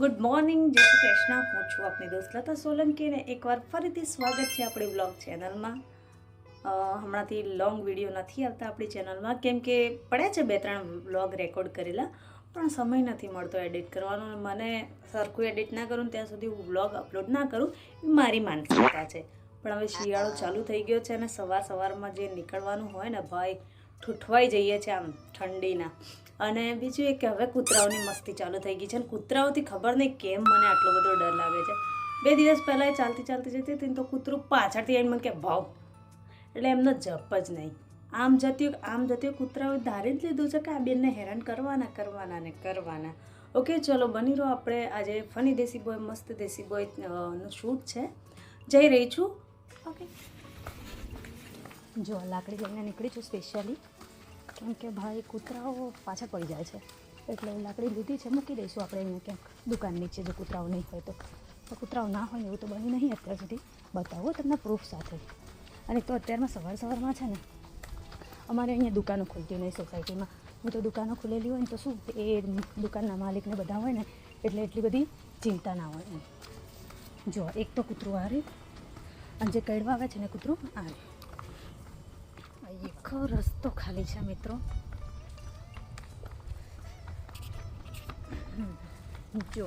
Good morning, જય શ્રી કૃષ્ણ. હું છું આપની દોસ્ત લતા સોલંકીને એકવાર ફરીથી સ્વાગત છે આપણી બ્લોગ ચેનલમાં. હમણાંથી લોંગ વીડિયો નથી આવતા આપણી ચેનલમાં, કેમ કે પડ્યા છે બે ત્રણ બ્લોગ રેકોર્ડ કરેલા, પણ સમય નથી મળતો એડિટ કરવાનો મને સરખું એડિટ ના કરું ત્યાં સુધી હું બ્લોગ અપલોડ ના કરું એ મારી માનસિકતા છે. પણ હવે શિયાળો ચાલુ થઈ ગયો છે અને સવાર સવારમાં જે નીકળવાનું હોય ને ભાઈ ઠૂઠવાઈ જઈએ છીએ આમ ઠંડીના. અને બીજું એ કે હવે કૂતરાઓની મસ્તી ચાલુ થઈ ગઈ છે અને કૂતરાઓથી ખબર નહીં કેમ મને આટલો બધો ડર લાગે છે. બે દિવસ પહેલાં એ ચાલતી ચાલતી જતી હતી તો કૂતરું પાછળથી આવીને મને કે ભાવ એટલે એમનો જપ જ નહીં. આમ જતી આમ જતી કૂતરાઓએ ધારી જ લીધું છે કે આ બેનને હેરાન કરવાના કરવાના ને કરવાના. ઓકે, ચલો બની રહો આપણે આજે ફની દેશી બોય, મસ્ત દેશી બોયનું શૂટ છે. જઈ રહી છું. ઓકે. જો, લાકડી લઈને નીકળી છું સ્પેશિયલી કેમ કે ભાઈ કૂતરાઓ પાછા પડી જાય છે. એટલે લાકડી લીધી છે, મૂકી દઈશું આપણે અહીંયા ક્યાંક દુકાન નીચે જો કૂતરાઓ નહીં હોય તો. કૂતરાઓ ના હોય એવું તો બની નહીં અત્યાર સુધી. બતાવો તમને પ્રૂફ સાથે. અને તો અત્યારમાં સવાર સવારમાં છે ને, અમારે અહીંયા દુકાનો ખુલતી નહીં સોસાયટીમાં હું તો દુકાનો ખુલેલી હોય ને તો શું, એ દુકાનના માલિકને બધા હોય ને, એટલે એટલી બધી ચિંતા ના હોય એમ. જો, એક તો કૂતરું આ રહ્યું અને જે કડવા આવે છે ને કૂતરું, આ રહ્યું આખો રસ્તો ખાલી છે મિત્રો. જો,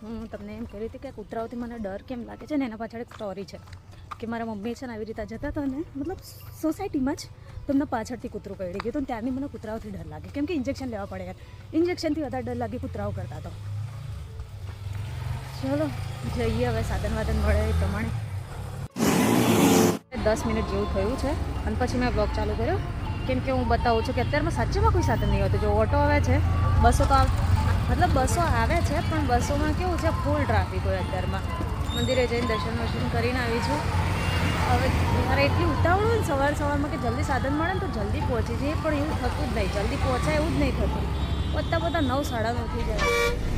હું તમને એમ કહી હતી કે કૂતરાઓથી મને ડર કેમ લાગે છે ને એના પાછળ એક સ્ટોરી છે કે મારા મમ્મી છે ને આવી રીતે જતા હતા ને, મતલબ સોસાયટીમાં જ તમને પાછળથી કૂતરું કરડી ગયું તો ત્યારની મને કૂતરાઓથી ડર લાગે. કેમ કે ઇન્જેક્શન લેવા પડે યાર. ઇન્જેક્શનથી વધારે ડર લાગે કૂતરાઓ કરતા તો. ચલો, જઈએ હવે સાધન વાદન મળે એ પ્રમાણે. દસ મિનિટ જેવું થયું છે. અને પછી મેં બ્લોગ ચાલુ કર્યો. કેમ કે હું બતાવું છું કે અત્યારમાં સાચેમાં કોઈ સાધન નહીં હોતું. જો ઓટો આવે છે, બસો તો મતલબ બસો આવે છે, પણ બસોમાં કેવું છે ફૂલ ટ્રાફિક હોય અત્યારમાં. મંદિરે જઈને દર્શન વર્શન કરીને આવી છું. હવે મારે એટલી ઉતાવળ હોય ને સવાર સવારમાં કે જલ્દી સાધન મળે ને તો જલ્દી પહોંચી જઈએ. પણ એવું થતું જ નહીં. જલ્દી પહોંચાય એવું જ નહીં થતું. પત્તા બધા નવ સાડા નવ જાય.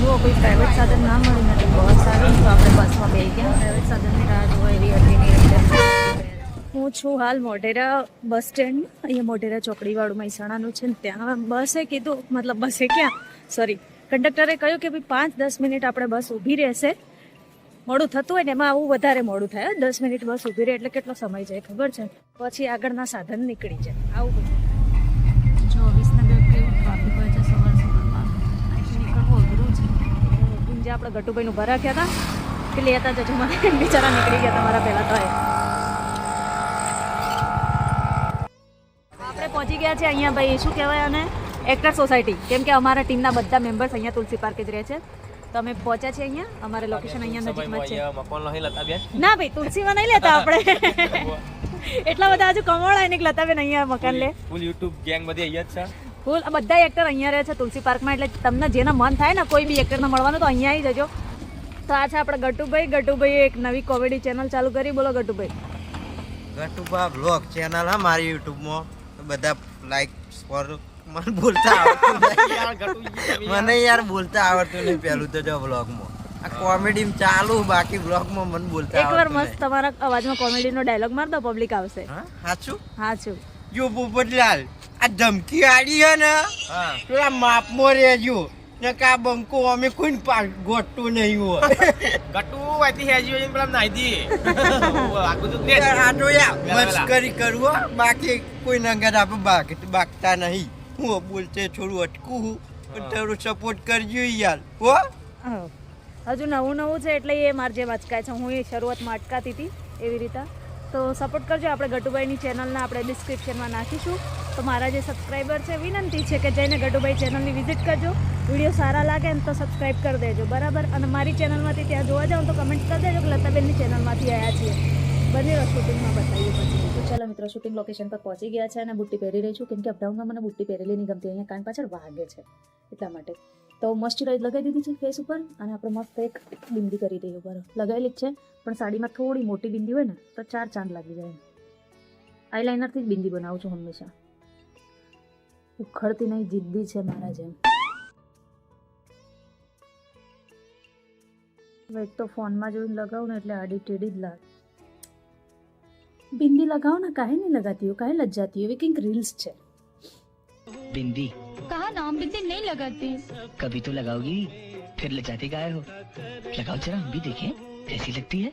જો કોઈ પ્રાઇવેટ સાધન ના મળે ને તો બહુ સારું. તો આપણે બસમાં બે ગયા. પ્રાઇવેટ સાધનની રાહ જોવા એવી હું છું હાલ મોઢેરા બસ સ્ટેન્ડ અહીંયા મોઢેરા ચોકડીવાળું મહેસાણાનું છે ને ત્યાં બસે કીધું, મતલબ બસે ક્યાં? સોરી કંડક્ટરે કહ્યું કે ભાઈ પાંચ દસ મિનિટ આપણે બસ ઊભી રહેશે. મોડું થતું હોય ને એમાં આવું વધારે મોડું થાય. દસ મિનિટ બસ ઊભી રહે એટલે કેટલો સમય જાય ખબર છે? પછી આગળના સાધન નીકળી જાય. આવું બધું. ગુંજે આપણે ગટુભાઈનું ભર રાખ્યા હતા. કે લેતા જજો મને બિચારા નીકળી ગયા તમારા પહેલાં તો આપણે પહોંચી ગયા છે અહીંયા ભાઈ શું કહેવાય અને એક્ટર સોસાયટી કેમ કે અમારા ટીમના બધા મેમ્બર્સ અહીંયા તુલસી પાર્કે જ રહે છે. તો અમે પહોંચ્યા છીએ અહીંયા. અમારે લોકેશન અહીંયા નજીકમાં છે. ના ભાઈ તુલસીમાં નહીં લેતા આપણે. એટલા બધા હજુ કમાણા એને લતાબેન અહીંયા મકાન લે. ફૂલ યુટ્યુબ ગેંગ બધી અહીંયા જ છે. ફૂલ આ બધા એક્ટર અહીંયા રહે છે તુલસી પાર્કમાં એટલે તમને જેના મન થાય ને કોઈ બી એક્ટરને મળવાનું તો અહીંયા આવી જજો. તો આ છે આપણે ગટુભાઈ. ગટુભાઈ એક નવી કોમેડી ચેનલ ચાલુ કરી. બોલો ગટુભાઈ. ગટુભા બ્લોગ ચેનલ હા મારી યુટ્યુબમાં. બધા લાઈક ફોર મને બોલતા આવડતું મને યાર બોલતા આવડતું નહીં પેલું તો જો બ્લોગમાં આ કોમેડી ચાલુ બાકી બ્લોગમાં મને બોલતા એકવાર મસ્ત તમારા અવાજમાં કોમેડીનો ડાયલોગ માર દો પબ્લિક આવશે. હા? સાચું હા છું જો પોપટલાલ આ ધમકી આડી હે ને પેલા પેલા માપમાં રહેજો. ને કા બંકો અમે કોઈ ગોટતું નહીં હોય. ગટુ વાતી હેજી હોય પેલા નાઈ દી આ તો વેલા. મસ્કરી કરું બાકી કોઈ નંગર આપણે બાક બાકતા નહીં. હું બોલતે થોડું અટકું હું. પણ થોડું સપોર્ટ કરજો યાર. હો? હજુ નવું નવું છે એટલે એ માર જે અચકાય છે. હું એ શરૂઆતમાં અટકાતી હતી એવી રીતે તો સપોર્ટ કરજો. આપણે ગટુભાઈની ચેનલના આપણે ડિસ્ક્રિપ્શનમાં નાખીશું. તો મારા જે સબસ્ક્રાઈબર છે, વિનંતી છે કે જઈને ગટુભાઈ ચેનલની વિઝિટ કરજો. વીડિયો સારા લાગે ને તો સબસ્ક્રાઈબ કરી દેજો, બરાબર? અને મારી ચેનલમાંથી ત્યાં જોવા જાઓ તો કમેન્ટ કરી દેજો કે લતાબેનની ચેનલમાંથી આવ્યા છીએ. રહ્યો શૂટિંગમાં બતાવીએ પછી. તો ચાલો મિત્રો શૂટિંગ લોકેશન પર પહોંચી ગયા છે અને બુટ્ટી પહેરી રહી છું. કેમ કે અપડાઉનમાં મને બુટ્ટી પહેરેલી નહીં ગમતી. અહીંયા કાન પાછળ વાગે છે. એટલા માટે. તો મોઇસ્ચરાઇઝ લગાવી દીધી છે ફેસ ઉપર અને આપણે મસ્ત એક બિંદી કરી દઈએ ઉપર લગાવેલી જ છે, પણ સાડીમાં થોડી મોટી બિંદી હોય ને, તો ચાર ચાંદ લાગી જાય આઈલાઇનરથી જ બિંદી બનાવું છું હંમેશા. ઉખડતી નહીં, જિદ્દી છે મારા જેમ. એક તો ફોનમાં જોઈને લગાવું ને એટલે આડી ટેડી જ લાગે. બિંદી લગાવો ને, કાંઈ નહીં લગાતી હોય, કાંઈ લજ્જાતી હોય, એવી કંઈક રીલ્સ છે. बिंदी कहा नाम बिंदी नहीं लगाती कभी तो लगाओगी फिर ले जाते गाय हो लगाओ जरा हम भी देखें कैसी लगती है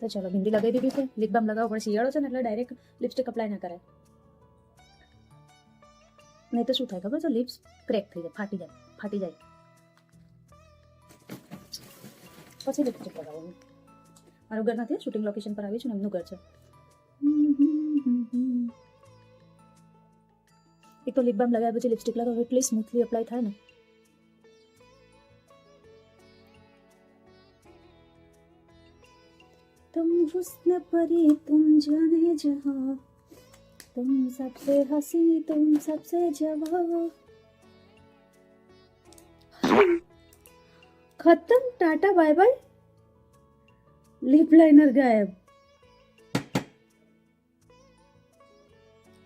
તો ચલો બિંદી લગાવી દીધી છે લિપ બામ લગાવવો પડે શિયાળો છે ને એટલે ડાયરેક્ટ લિપસ્ટિક અપ્લાય ના કરાય નહીં તો શું થાય ખબર છે લિપ્સ ક્રેક થઈ જાય ફાટી જાય ફાટી જાય પછી લિપસ્ટિક લગાવવાનું મારું ઘર નથી શૂટિંગ લોકેશન પર આવી છું ને એમનું ઘર છે એક તો લિપ બામ લગાવ્યા પછી લિપસ્ટિક લગાવો એટલી સ્મૂથલી અપ્લાય થાય ને तुम हुस्न परी तुम जाने जहां तुम सबसे हंसी तुम सबसे जवां ખતમ tata bye bye lip liner ગાયબ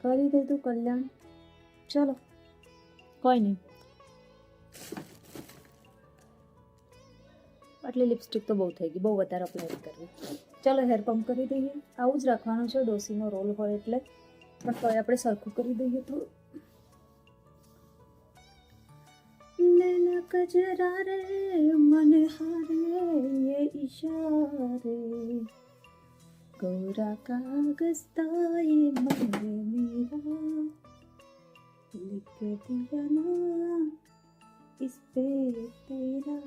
કરી દે તું કલ્યાણ ચલો કોઈ નહીં આટલી લિપસ્ટિક તો બહુ થઈ ગઈ બહુ વધારે અપ્લાય કરવી ચાલો હેર પંપ કરી દઈએ આવું જ રાખવાનું છે ડોસીનો રોલ હોય એટલે પણ આપણે સરખું કરી દઈએ થોડું કજરા રે મને હારે ये इशारे कोरा कागज था ये मन मेरा लिख दिया ना इस पे तेरा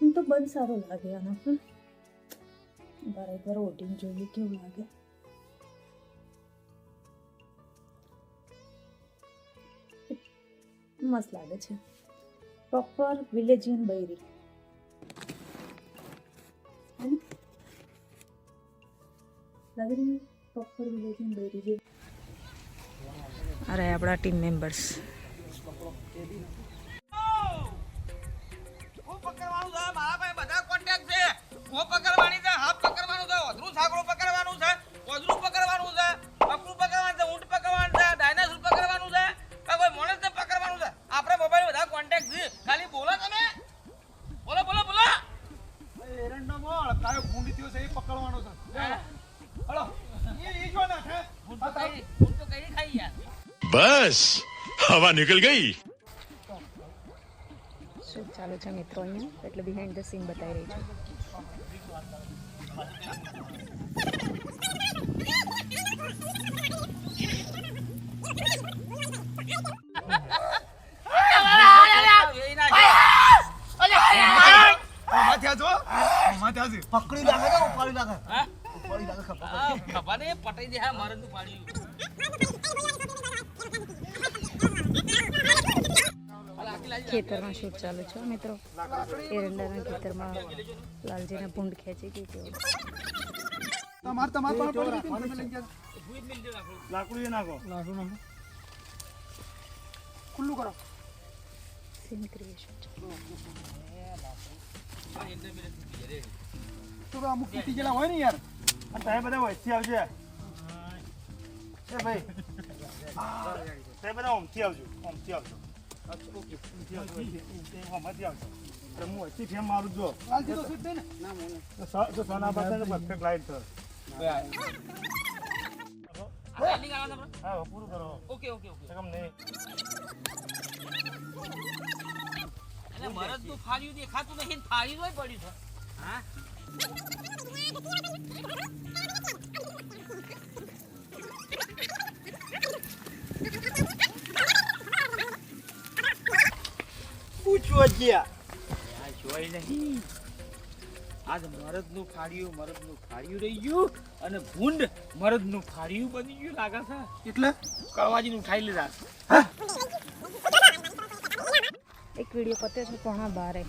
હું તો બંધ સારો લાગે આના પર બારે એકવાર ઓટીને જોઈએ કેવું લાગે મસ્ત લાગે છે. પ્રોપર વિલેજિયન બૈરી. લાગી રહ્યું પ્રોપર વિલેજિયન બૈરી જે અરે આપણા ટીમ મેમ્બર્સ હું પકડવાનું છે મારા પાસે બધા કોન્ટેક્ટ છે. હું પકડવાની છે હાથ પકડવાનું છે વધુ સાગરું પકડવાનું છે વધુ પકડવાનું છે બકરું પકડવાનું છે ઊંટ પકડવાનું છે ડાયનાસોર પકડવાનું છે કે કોઈ માણસને પકડવાનું છે આપણે મોબાઈલ બધા કોન્ટેક્ટ છે ખાલી બોલો તમે બોલો બોલો બોલો એરંડો મોળ કાયો ભૂંડી થયો છે એ પકડવાનો છે હળો એ એ જો ના હે ઊંટ તો કઈ ઊંટ તો કઈ ખાઈ યાર બસ હવા નીકળ ગઈ. શું ચાલુ છે મિત્રો અહીંયા? એટલે બિહાઇન્ડ ધ સીન બતાવી રહી છું. પકડી લાગે ઉપાડી લાગે ઉપાડી લાગે ખબર પટાઈ દે મારે પાડી ખેતરમાં શૂટ ચાલુ છે મિત્રો. એરંડાના ખેતરમાં લાલજીના ભૂંડ ખેંચી ગઈ નાખો. ખુલ્લું કરો. સીન ક્રિએશન તો અમુક તૂટી ગયેલા હોય ને યાર. અને તમે બધા વચ્ચે આવજો યાર. એ ભાઈ. તમે બધા ઓમથી આવજો ઓમથી આવજો. એટલે ઓકે ઓકે ઓકે કેમ નહીં એટલે ફાળ્યું દેખાતું નહીં ને હોય પડ્યું છે હા પૂછો ગયા આ જોઈ નહીં. આજ મરદનું ફાડ્યું મરદનું ફાડ્યું રહી ગયું અને ભૂંડ મરદનું ફાડ્યું બની ગયું લાગે છે. એટલે? કળવાજીને ખાઈ લીધા. એક વીડિયો પત્યો છે પોણા બારે.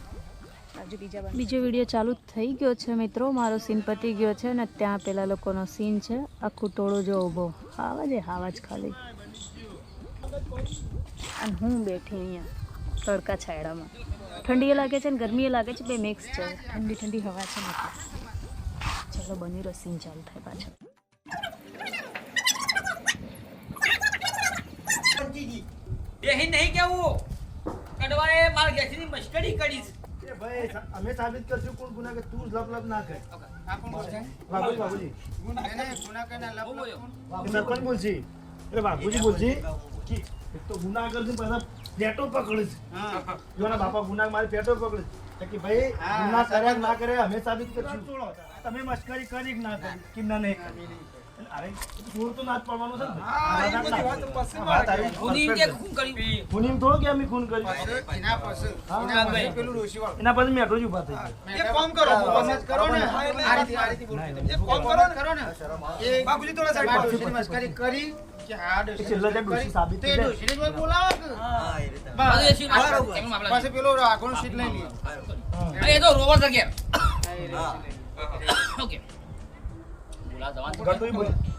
બીજો વીડિયો ચાલુ થઈ ગયો છે મિત્રો. મારો સીન પતી ગયો છે ને ત્યાં પેલા લોકોનો સીન છે. આખું ટોળો જો ઊભો. હાવા જ હાવા જ ખાલી. અને હું બેઠી અહીંયા. તડકા છાયડામાં ઠંડી લાગે છે ને ગરમી લાગે છે બે મિક્સ છે. ઠંડી ઠંડી હવા છે ને ચલો બની રહ્યો સીન ચાલુ થાય પાછળ બેહી નહીં કેવું? કડવાએ માર ઘેરની મસ્કડી કરી છે ભાઈ અમે સાબિત કરશું કોણ ગુનાગાર તું લપ લપ ના કર. બાબુજી બાબુજી એ સરપંચ બોલશે. એટલે બાબુજી બોલજી કે તો ગુના કરશું પાછા પેટો પકડે છે. જોના બાપા ગુના મારે પેટો પકડે છે. કે ભાઈ ગુના કર્યા ના કરે અમે સાબિત કરશું. તમે મશ્કરી કરી ના કરી? કે ના નહીં અરે તો ના જ પડવાનું છે ખૂનીમ થોડો કે અમે ખૂન કરી એના પછી. મેઠો જ ઊભા થઈ ગયા. એક કરો કરો ને. આ રીતે આ રીતે બોલો. કરો ને કરો ને. એ થોડા સાઈડ પર કરી.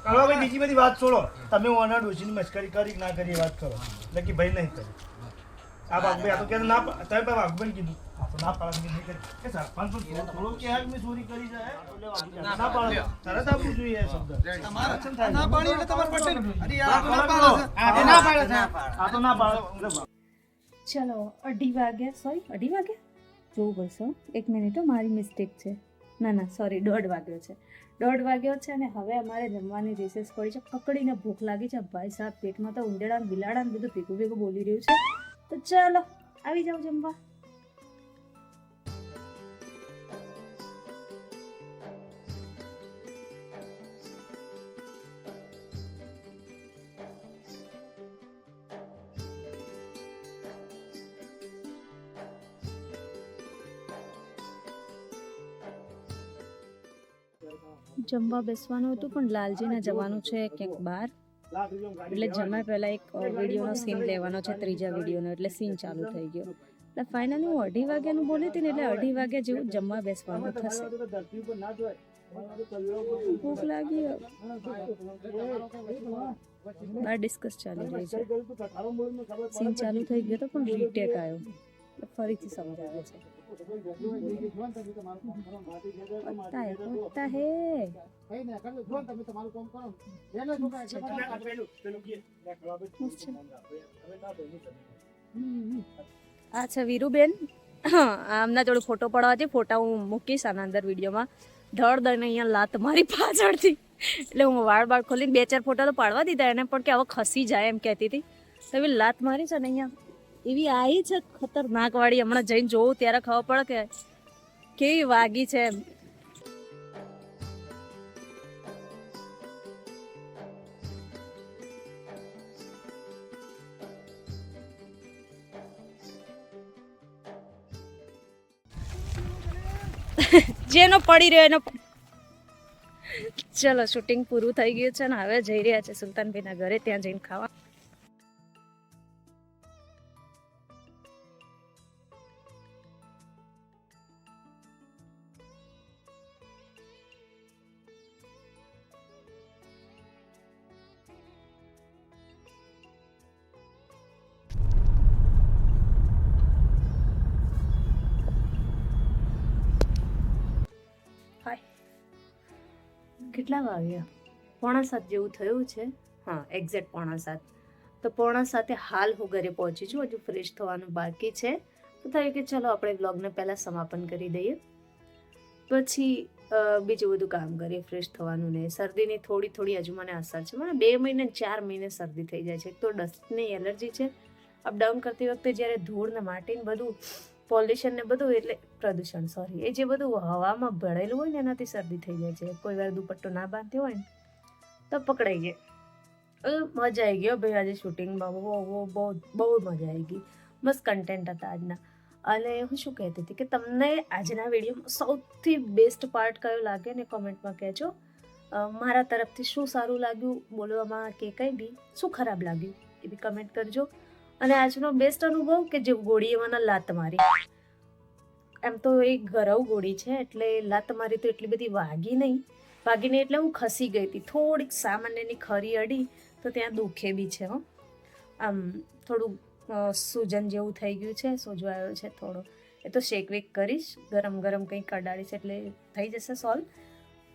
ડોશી બીજી બધી વાત છોડો. તમે ઓના ડોશીની મશ્કરી કરી કે ના કરી વાત કરો? એટલે કે ભાઈ નહીં કરી. આ બાબુભાઈ આ તો કે ના તમે પણ કીધું. ના પાડે નહીં કરી. એ સરપંચ થોડો- થોડો કે હાલ મેં ચોરી કરી છે ના પાડે. તરત આપવું જોઈએ એ શબ્દ. ના પાડી એટલે તમારે પડશે અરે યાર, ના પાડે. પાડે આ ના પાડે છે. ના પાડે. આ તો ના પાડે. ચલો અઢી વાગ્યા. સોરી અઢી વાગ્યા? જોવું પડશે એક મિનિટ હો, મારી મિસ્ટેક છે. ના ના સોરી દોઢ વાગ્યો છે. દોઢ વાગ્યો છે અને હવે અમારે જમવાની રિસેસ પડી છે. પકડીને ભૂખ લાગી છે. ભાઈ સાહેબ પેટમાં તો ઉંદેડા ને બિલાડા બધું ભેગું ભેગું બોલી રહ્યું છે. તો ચાલો આવી જાઓ જમવા. જમવા બેસવાનું હતું, પણ લાલજીને જવાનું છે ક્યાંક બહાર. એટલે જમ્યા પહેલા એક વિડીયોનો સીન લેવાનો છે, ત્રીજા વિડીયોનો, એટલે સીન ચાલુ થઈ ગયો. એટલે ફાઇનલી હું અઢી વાગ્યાનું બોલી હતી ને, એટલે અઢી વાગ્યા જેવું જમવા બેસવાનું થશે. ભૂખ લાગી બાર ડિસ્કસ ચાલી રહી છે. સીન ચાલુ થઈ ગયો તો પણ રીટેક આવ્યો. ફરીથી સમજાવે છે. પત્તા હે. આ વીરુબેન. આમના જોડે ફોટો પડવા છે ફોટા હું મૂકીશ આના અંદર વિડીયોમાં. ધડ દઈને અહીંયા લાત મારી પાછળથી. એટલે હું વાળ બાળ ખોલીને બે ચાર ફોટા તો પાડવા દીધા એને, પણ કે હવે ખસી જાય એમ કહેતી હતી. તો લાત મારી છે ને અહીંયા. એવી આવી છે ખતરનાક વાળી. હમણાં જઈને જોઉં ત્યારે ખબર પડે કે કેવી વાગી છે એમ. જેનો પડી રહ્યો એનો ચલો શૂટિંગ પૂરું થઈ ગયું છે ને હવે જઈ રહ્યા છે સુલતાનભાઈના ઘરે, ત્યાં જઈને ખાવા. કેટલા વાગ્યા? પોણા સાત જેવું થયું છે? હા એક્ઝેક્ટ પોણા સાત. તો પોણા સાતે હાલ હું ઘરે પહોંચી છું. હજુ ફ્રેશ થવાનું બાકી છે. તો થયું કે ચલો આપણે વ્લોગને પહેલાં સમાપન કરી દઈએ. પછી બીજું બધું કામ કરીએ ફ્રેશ થવાનું ને. શરદીની થોડી થોડી હજુ મને અસર છે. મને બે મહિને ચાર મહિને શરદી થઈ જાય છે. એક તો ડસ્ટની એલર્જી છે. અપડાઉન કરતી વખતે જ્યારે ધૂળ ને માટી બધું પોલ્યુશન ને બધું એટલે પ્રદૂષણ સોરી એ જે બધું હવામાં ભળેલું હોય ને, એનાથી શરદી થઈ જાય છે. કોઈ વાર દુપટ્ટો ના બાંધ્યો હોય ને, તો પકડાઈ ગયે. મજા આવી ગયો ભાઈ. આજે શૂટિંગમાં બહુ બહુ બહુ મજા આવી ગઈ. મસ્ત કન્ટેન્ટ હતા આજના. અને હું શું કહેતી હતી કે તમને આજના વિડીયોમાં સૌથી બેસ્ટ પાર્ટ કયો લાગે ને કોમેન્ટમાં કહેજો. મારા તરફથી શું સારું લાગ્યું બોલવામાં કે કંઈ બી. શું ખરાબ લાગ્યું એ બી કમેન્ટ કરજો. અને આજનો બેસ્ટ અનુભવ કે જે ગોળીએ મને લાત મારી. એમ તો એ ગરવ ગોળી છે, એટલે લાત મારી તો એટલી બધી વાગી નહીં. વાગી નહીં એટલે હું ખસી ગઈ હતી. થોડીક સામાન્યની ખરી અડી તો ત્યાં દુખે બી છે, હો. આમ થોડું સૂજન જેવું થઈ ગયું છે સોજો આવ્યો છે થોડો. એ તો શેક વેક કરીશ. ગરમ ગરમ કંઈક કડાડીશ એટલે થઈ જશે સોલ્વ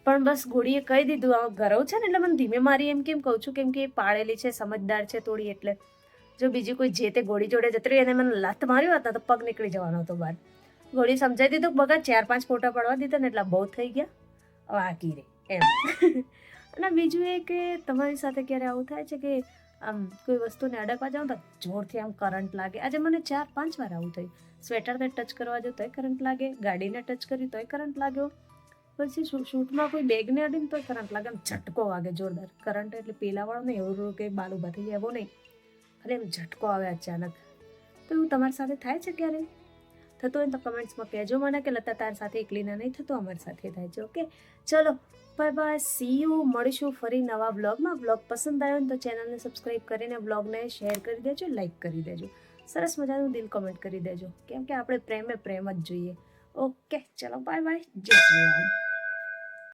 પણ બસ ગોળીએ કહી દીધું. આ ગરવ છે ને એટલે મને ધીમે મારી એમ કેમ કહું છું? કેમ કે એ પાળેલી છે, સમજદાર છે થોડી એટલે. જો બીજી કોઈ જે તે ગોળી જોડે જતી રહી અને મને લાત માર્યો હતા તો પગ નીકળી જવાનો હતો બહાર. ગોળી સમજાવી દીધું બગા ચાર પાંચ ફોટા પડવા દીધા ને એટલા બહુ થઈ ગયા. હવે આ રે, એમ. અને બીજું એ કે તમારી સાથે ક્યારે આવું થાય છે કે આમ કોઈ વસ્તુને અડકવા જાઉં તો જોરથી આમ કરંટ લાગે. આજે મને ચાર પાંચ વાર આવું થયું. સ્વેટરને ટચ કરવા જો તોય કરંટ લાગે, ગાડીને ટચ કરી તોય કરંટ લાગ્યો. પછી શૂટમાં કોઈ બેગને અડીને તોય કરંટ લાગે આમ ઝટકો વાગે જોરદાર. કરંટ એટલે પેલાવાળો નહીં એવું કે બાલ ઊભા થઈ જાય એવો નહીં. ખાલી એમ ઝટકો આવે અચાનક. તો એવું તમારી સાથે થાય છે ક્યારે થતું હોય તો કમેન્ટ્સમાં કહેજો મને કે લતા તાર સાથે એકલીના નહીં થતું, અમારી સાથે થાય છે ઓકે ચલો બાય બાય સી યુ મળીશું ફરી નવા બ્લોગમાં બ્લોગ પસંદ આવ્યો ને તો ચેનલને સબસ્ક્રાઈબ કરીને બ્લોગને શેર કરી દેજો લાઈક કરી દેજો. સરસ મજાનું દિલ કમેન્ટ કરી દેજો, કેમ કે આપણે પ્રેમે પ્રેમ જ જોઈએ. ઓકે ચલો બાય બાય જય શ્રી રામ.